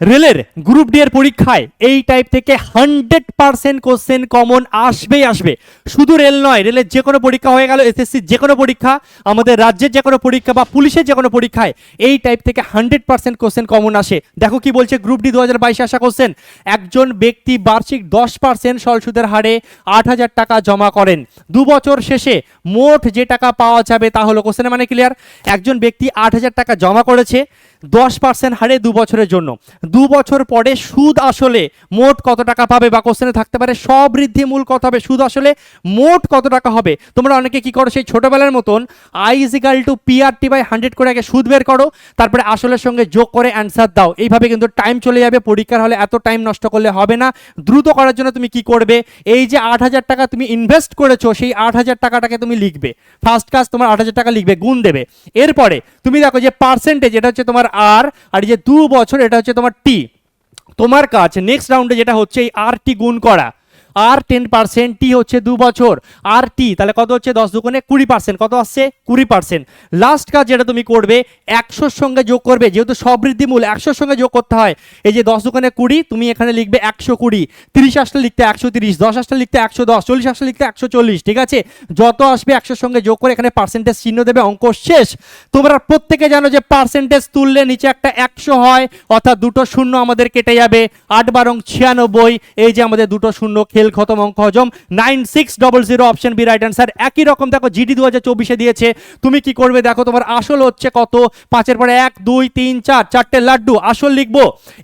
রেলের group D এর পরীক্ষায় এই টাইপ থেকে হান্ড্রেড পার্সেন্ট কোশ্চেন কমন আসবেই আসবে। শুধু রেল নয়, রেলের যে কোনো পরীক্ষা হয়ে গেল এসএসসি যে কোনো পরীক্ষা, আমাদের রাজ্যের যে কোনো পরীক্ষা বা পুলিশের যে কোনো পরীক্ষায় এই টাইপ থেকে হান্ড্রেড পার্সেন্ট কোশ্চেন কমন আসে। দেখো কি বলছে গ্রুপ ডি দু হাজার বাইশে আসা কোশ্চেন একজন ব্যক্তি বার্ষিক দশ পার্সেন্ট সুদের হারে আট হাজার টাকা জমা করেন। দু বছর শেষে মোট যে টাকা পাওয়া যাবে তা হলো কোশ্চেনের মানে ক্লিয়ার একজন ব্যক্তি আট হাজার টাকা জমা করেছে, দশ পার্সেন্ট হারে দু বছরের জন্য। দু বছর পরে সুদ আসলে, মোট কত টাকা পাবে বা কোশ্চেনে থাকতে পারে, সবৃদ্ধি মূল কত হবে, সুদ আসলে মোট কত টাকা হবে। তোমরা অনেকে কি করো সেই ছোটবেলার মতন I equal to PRT by hundred করে আগে সুদ বের করো, তারপরে আসলের সঙ্গে যোগ করে অ্যান্সার দাও। এইভাবে কিন্তু টাইম চলে যাবে, পরীক্ষার হলে এত টাইম নষ্ট করলে হবে না। দ্রুত করার জন্য তুমি কি করবে? এই যে আট হাজার টাকা তুমি ইনভেস্ট করেছ, সেই আট হাজার টাকাটাকে তুমি লিখবে। ফার্স্ট কাজ তোমার আট হাজার টাকা লিখবে, গুণ দেবে। এরপরে তুমি দেখো যে পার্সেন্টেজ এটা হচ্ছে তোমার আর আর যে দু বছর, এটা হচ্ছে তোমার টি তোমার কাজ নেক্সট রাউন্ডে যেটা হচ্ছে এই আর গুণ করা। আর টেন পার্সেন্ট টি হচ্ছে দু বছর। আর টি তাহলে কত হচ্ছে? দশ দুগুণে কুড়ি পার্সেন্ট কত আসছে? কুড়ি পার্সেন্ট লাস্ট কাজ যেটা তুমি করবে, একশোর সঙ্গে যোগ করবে, যেহেতু সবৃদ্ধিমূল একশোর সঙ্গে যোগ করতে হয়। এই যে দশ দুগুণে কুড়ি, তুমি এখানে লিখবে একশো কুড়ি। তিরিশ আসলে লিখতে একশো তিরিশ, দশ আসলে লিখতে একশো দশ, চল্লিশ আসলে লিখতে একশো চল্লিশ, ঠিক আছে? যত আসবে একশোর সঙ্গে যোগ করে এখানে পার্সেন্টেজ চিহ্ন দেবে, অঙ্ক শেষ। তোমরা প্রত্যেকে জানো যে পার্সেন্টেজ তুললে নিচে একটা একশো হয়, অর্থাৎ দুটো শূন্য আমাদের কেটে যাবে, আট বারং ছিয়ানব্বই, এই যে আমাদের দুটো শূন্য খেল খতম অঙ্ক হজম। Nine six double zero option B right answer একই রকম, দেখো জিডি দু হাজার চব্বিশে দিয়েছে। তুমি কি করবে? দেখো, তোমার আসল হচ্ছে কত? পাঁচের পরে এক, দুই, তিন, চার, চারটে লাড্ডু, আসল লিখব।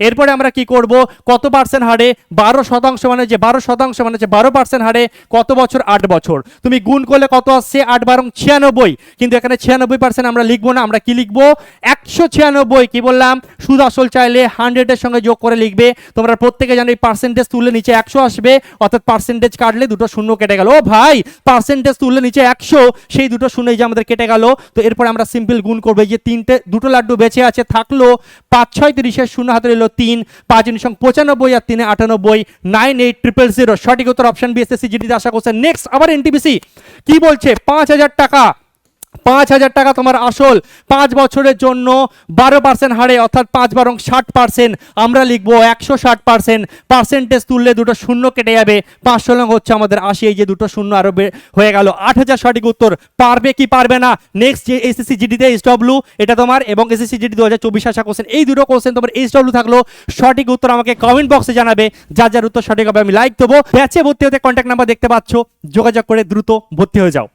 এরপরে আমরা কি করব? কত পার্সেন্ট হারে? বারো শতাংশ মানে যে, বারো শতাংশ মানে যে, বারো পার্সেন্ট হারে কত বছর? আট বছর। তুমি গুণ করলে কত আসছে? আট বারং ছিয়ানব্বই। কিন্তু এখানে ছিয়ানব্বই পার্সেন্ট আমরা লিখব না, আমরা কি লিখব? একশো ছিয়ানব্বই, কি বললাম? সুদ আসল চাইলে হান্ড্রেডের সঙ্গে যোগ করে লিখবে। তোমরা প্রত্যেকে জানো, এই পার্সেন্টেজ তুললে নিচে একশো আসবে, অর্থাৎ পার্সেন্টেজ কাটলে দুটো শূন্য কেটে গেল। ও ভাই পার্সেন্টেজ তুললে নিচে একশো, সেই দুটো শূন্য যে আমাদের কেটে গেল। তো এরপর আমরা সিম্পল গুণ করব। যে তিনটে, দুটো লাড্ডু বেঁচে আছে, থাকল পাঁচ ছয় তিরিশের শূন্য হাতে রইল তিন, পাঁচ উনিশ পঁচানব্বই আর তিনে আটানব্বই নাইন এইট ট্রিপল জিরো সঠিক উত্তর অপশন বিএসএসি জিডিতে আশা করছে নেক্সট আবার এনটিপিসি কি বলছে? পাঁচ হাজার টাকা। পাঁচ হাজার টাকা তোমার আসল পাঁচ বছরের জন্য বারো পার্সেন্ট হারে, অর্থাৎ পাঁচ বারং ষাট পার্সেন্ট আমরা লিখব একশো ষাট পার্সেন্ট পার্সেন্টেজ তুললে দুটো শূন্য কেটে যাবে। পাঁচশো লং হচ্ছে আমাদের আশি, এই যে দুটো শূন্য আরও হয়ে গেল। আট হাজার সঠিক উত্তর। পারবে কি পারবে না? নেক্সট যে এসএসসি জিডিতে এইচ ডব্লিউ এটা তোমার এবং এসএসসি জিডি দু হাজার চব্বিশ আসা কোশ্চেন এই দুটো কোশ্চেন তোমার এইচ ডব্লিউ থাকল। সঠিক উত্তর আমাকে কমেন্ট বক্সে জানাবে। যার যার উত্তর সঠিক হবে আমি লাইক দেবো। ব্যাচে ভর্তি হতে কন্ট্যাক্ট নাম্বার দেখতে পাচ্ছ। যোগাযোগ করে দ্রুত ভর্তি হয়ে যাও।